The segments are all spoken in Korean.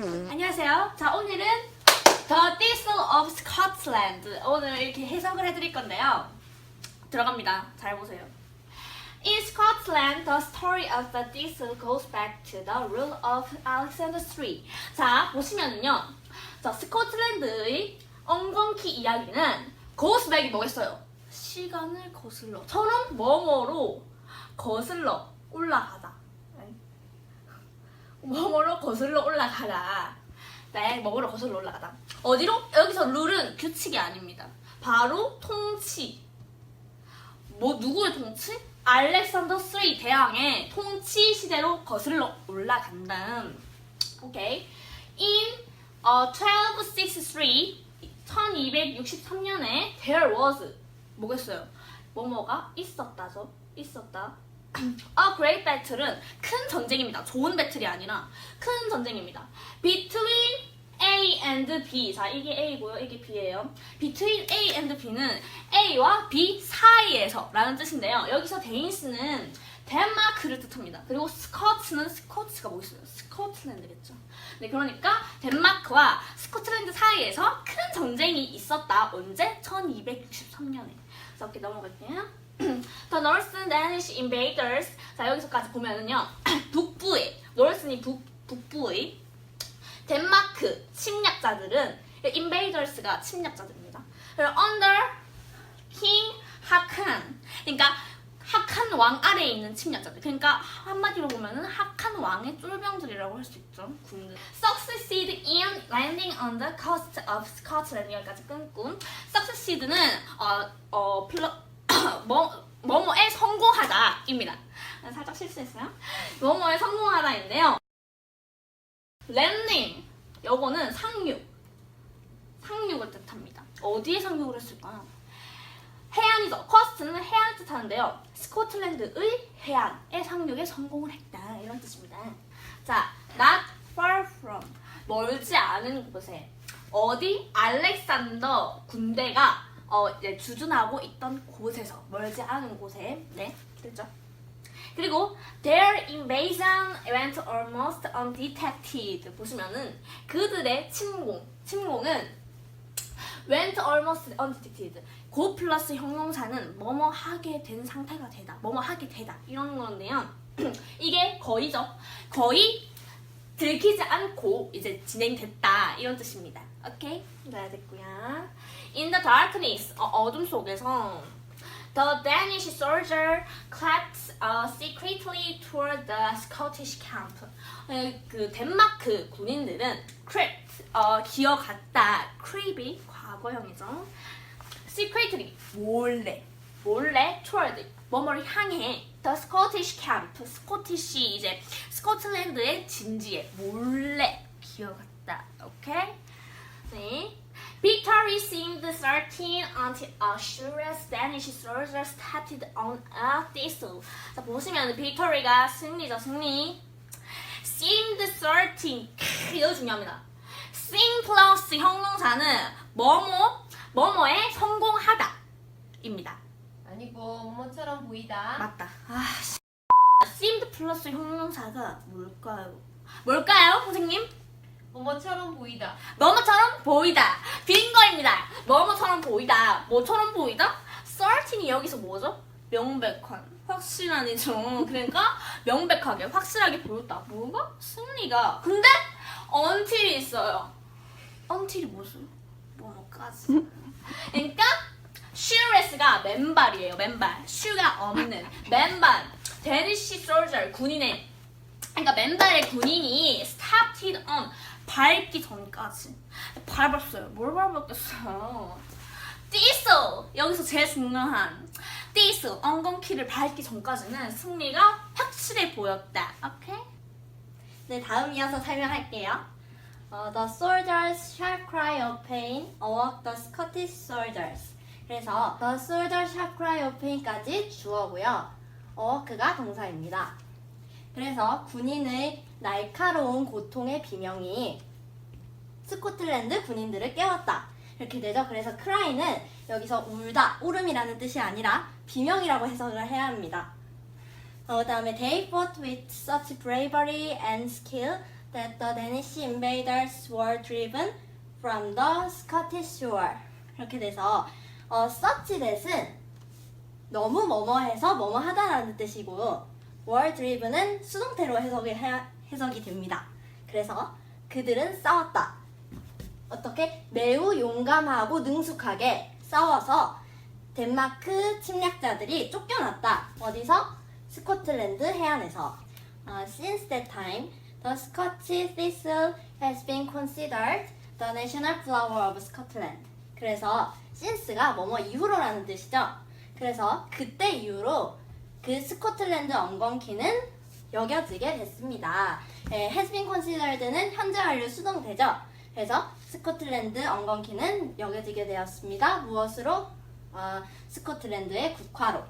안녕하세요. 자, 오늘은 The Thistle of Scotland. 오늘 이렇게 해석을 해드릴 건데요. 들어갑니다. 잘 보세요. In Scotland, the story of the thistle goes back to the rule of Alexander III. 자, 보시면은요. 자, 스코틀랜드의 엉겅퀴 이야기는 goes back이 뭐겠어요? 시간을 거슬러. 처럼 뭐뭐로 거슬러 올라가다. 네. 뭐뭐로 거슬러 올라가다. 네, 뭐뭐로 거슬러 올라가다. 어디로? 여기서 룰은 규칙이 아닙니다. 바로 통치. 뭐 누구의 통치? 알렉산더 3 대왕의 통치 시대로 거슬러 올라간다. 오케이. In uh, 1263, 1263년에 there was 뭐겠어요? 뭐뭐가 있었다죠. 있었다. A great battle은 큰 전쟁입니다. 좋은 배틀이 아니라 큰 전쟁입니다. Between A and B. 자, 이게 A고요. 이게 B예요. Between A and B는 A와 B 사이에서 라는 뜻인데요. 여기서 데인스는 덴마크를 뜻합니다. 그리고 스코츠는 스코츠가 뭐 있어요? 스코틀랜드겠죠. 네, 그러니까 덴마크와 스코틀랜드 사이에서 큰 전쟁이 있었다. 언제? 1263년에. 이렇게 넘어갈게요. The Northern Danish invaders. 자, 여기서까지 보면은요. 북부의, 노르스니 북, 북부의 덴마크 침략자들은 invaders가 침략자들입니다. under King 하칸. 그러니까 하칸 왕 아래에 있는 침략자들. 그러니까 한마디로 보면은 하칸 왕의 쫄병들이라고 할 수 있죠. 군대. Succeed in landing on the coast of Scotland. 여기까지 끊고. Succeed는 어, 어, 플러, 뭐, 뭐뭐에 성공하다입니다. 살짝 실수했어요. 뭐뭐에 성공하다인데요. 랜딩 요거는 상륙 상륙을 뜻합니다 어디에 상륙을 했을까요? 해안이죠 커스트는 해안 뜻하는데요 스코틀랜드의 해안에 상륙에 성공을 했다. 이런 뜻입니다. 자 not far from. 멀지 않은 곳에. 어디? 알렉산더 군대가 어, 이제 주둔하고 있던 곳에서. 멀지 않은 곳에. 네 됐죠. 그리고 their invasion went almost undetected. 보시면은 그들의 침공 침공은 went almost undetected 고 플러스 형용사는 뭐뭐 하게 된 상태가 되다 뭐뭐 하게 되다 이런 건데요 이게 거의죠 거의 들키지 않고 이제 진행됐다 이런 뜻입니다 오케이 네 됐고요 in the darkness 어, 어둠 속에서 The Danish soldier crept uh, secretly toward the Scottish camp. 에, 그 덴마크 군인들은 crept 어, 기어갔다. creep이 과거형이죠. secretly 몰래 몰래 toward 뭐뭐를 향해 the Scottish camp. 스코티시 이제 스코틀랜드의 진지에 몰래 기어갔다. 오케이? 네. Victory seemed certain until a furious Danish soldier started on a thistle. 자 보시면 빅토리가 승리죠 승리. seemed certain 크, 이거 중요합니다. sing 플러스 형용사는 뭐뭐 뭐뭐에 성공하다입니다. 아니고 뭐뭐처럼 보이다. 맞다. 아 씨. seemed 플러스 형용사가 뭘까요? 뭘까요, 선생님? 뭐뭐처럼 보이다. 뭐뭐처럼 보이다. 빈 거입니다. 뭐뭐처럼 보이다. 뭐처럼 보이다? certain이 여기서 뭐죠? 명백한. 확실한이죠. 그러니까 명백하게, 확실하게 보였다. 뭐가? 승리가. 근데 until이 있어요. until이 무슨? 뭐뭐 그러니까 shoeless가 맨발이에요. 맨발. shoe가 없는 맨발. 솔저 군인의 그러니까 맨발의 군인이 started on 밟기 전까지 밟았어요. 뭘 밟았겠어요? 띠소 여기서 제일 중요한 띠소 엉겅퀴를 밟기 전까지는 승리가 확실해 보였다. 오케이? 네, 다음 이어서 설명할게요. 어, the soldiers shall cry of pain awoke the Scottish soldiers. 그래서 the soldiers shall cry of pain까지 주어고요. awoke가 동사입니다. 그래서 군인의 날카로운 고통의 비명이 스코틀랜드 군인들을 깨웠다. 이렇게 되죠. 그래서 cry는 여기서 울다, 울음이라는 뜻이 아니라 비명이라고 해석을 해야 합니다. 어, 다음에 they fought with such bravery and skill that the Danish invaders were driven from the Scottish shore. 이렇게 돼서 어, such that은 너무 뭐뭐해서 뭐뭐하다라는 뜻이고 were driven은 수동태로 해석이 해, 해석이 됩니다. 그래서 그들은 싸웠다. 어떻게 매우 용감하고 능숙하게 싸워서 덴마크 침략자들이 쫓겨났다. 어디서? 스코틀랜드 해안에서. Uh, since that time, the Scottish thistle has been considered the national flower of Scotland. 그래서 since가 뭐뭐 이후로라는 뜻이죠. 그래서 그때 이후로 그 스코틀랜드 엉겅퀴는 여겨지게 됐습니다. 예, has been considered는 현재 완료 수동태죠. 그래서 스코틀랜드 엉겅퀴는 여겨지게 되었습니다. 무엇으로? 어, 스코틀랜드의 국화로.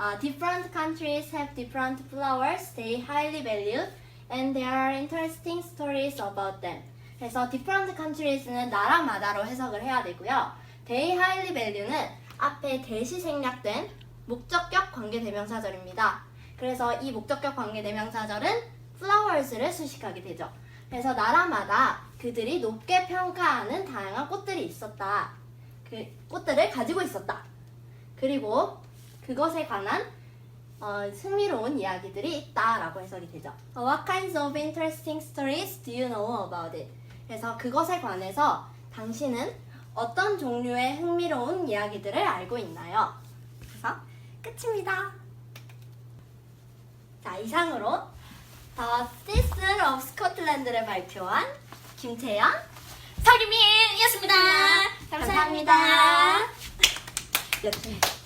Uh, different countries have different flowers they highly value and there are interesting stories about them. 그래서 different countries는 나라마다로 해석을 해야 되고요. they highly value는 앞에 대시 생략된 목적격 관계대명사절입니다. 그래서 이 목적격 관계대명사절은 flowers를 수식하게 되죠. 그래서 나라마다 그들이 높게 평가하는 다양한 꽃들이 있었다. 그 꽃들을 가지고 있었다. 그리고 그것에 관한 어, 흥미로운 이야기들이 있다라고 해석이 되죠. Uh, What kinds of interesting stories do you know about it? 그래서 그것에 관해서 당신은 어떤 종류의 흥미로운 이야기들을 알고 있나요? 그래서 끝입니다. 자, 이상으로 The Thistle of Scotland를 발표한 김채연 서기민이었습니다. 감사합니다. 감사합니다. 이렇게.